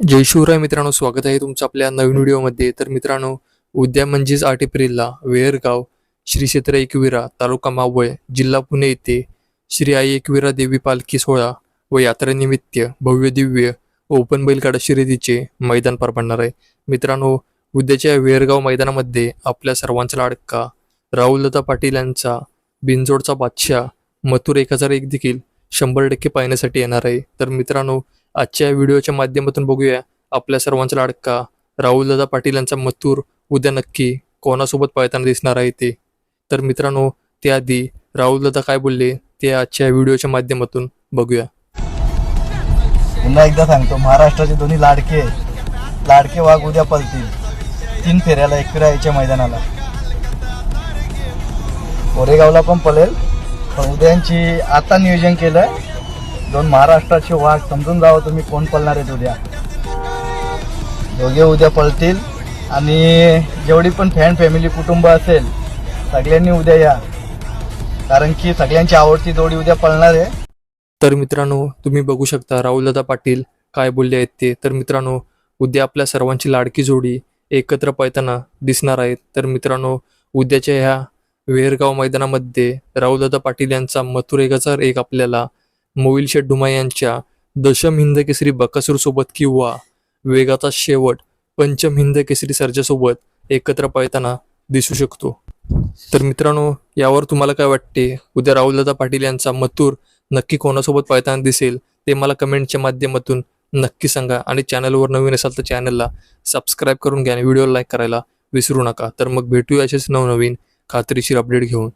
जय शिवराय मित्रांनो स्वागत आहे तुमचं आपल्या नवीन व्हिडिओमध्ये. तर मित्रांनो उद्या म्हणजेच आठ एप्रिलला वेळगाव श्री क्षेत्र एकविरा तालुका मावळ जिल्हा पुणे येथे श्री आई एकविरा देवी पालखी सोहळा व यात्रेनिमित्त भव्य दिव्य ओपन बैलगाडा शर्यतीचे मैदान पार पडणार आहे. मित्रांनो उद्याच्या वेरगाव मैदानामध्ये आपल्या सर्वांचा लाडका राहुललता पाटील यांचा बिनजोडचा बादशाह मथुर एक हजार एक देखील शंभर टक्के पाहण्यासाठी येणार आहे. तर मित्रांनो आजच्या व्हिडिओच्या माध्यमातून बघूया. आपल्या सर्वांचा लाडका राहुलदादा पाटील यांचा मथुर उद्या नक्की कोणासोबत पळताना दिसणार आहे ते? तर मित्रांनो त्याआधी राहुलदादा काय बोलले ते आजच्या व्हिडिओच्या माध्यमातून बघूया. पुन्हा एकदा सांगतो महाराष्ट्राचे दोन्ही लाडके लाडके वाघ उद्या पळतील. तीन फेऱ्याला एक यायच्या मैदानाला. कोरेगावला पण पळेल पण उद्यांची आता नियोजन केलं दोन महाराष्ट्राचे वाघ समजून जावं तुम्ही कोण पळणार आहेत उद्या. दोघे उद्या पळतील आणि जेवढी पण फॅन फॅमिली कुटुंब असेल सगळ्यांनी उद्या या. कारण की सगळ्यांची आवडती जोडी उद्या पळणार आहे. तर मित्रांनो तुम्ही बघू शकता राहुलदादा पाटील काय बोलले आहेत ते. तर मित्रांनो उद्या आपल्या सर्वांची लाडकी जोडी एकत्र पळताना दिसणार आहेत तर मित्रांनो उद्याच्या ह्या वेरगाव मैदानामध्ये राहुलदादा पाटील यांचा मथुरेगाचा एक आपल्याला मोविल शेड्डुमा यांच्या दशम हिंद केसरी बकासूर सोबत किंवा वेगाचा शेवट पंचम हिंद केसरी सर्जासोबत एकत्र पळताना दिसू शकतो. तर मित्रांनो यावर तुम्हाला काय वाटते? उद्या राहुलदादा पाटील यांचा मथुर नक्की कोणासोबत पळताना दिसेल? ते मला कमेंटच्या माध्यमातून नक्की सांगा आणि चॅनलवर नवीन असाल तर चॅनलला सबस्क्राईब करून घ्या आणि व्हिडिओ लाईक करायला विसरू नका. तर मग भेटूया असेच नवनवीन खात्रीशीर अपडेट घेऊन.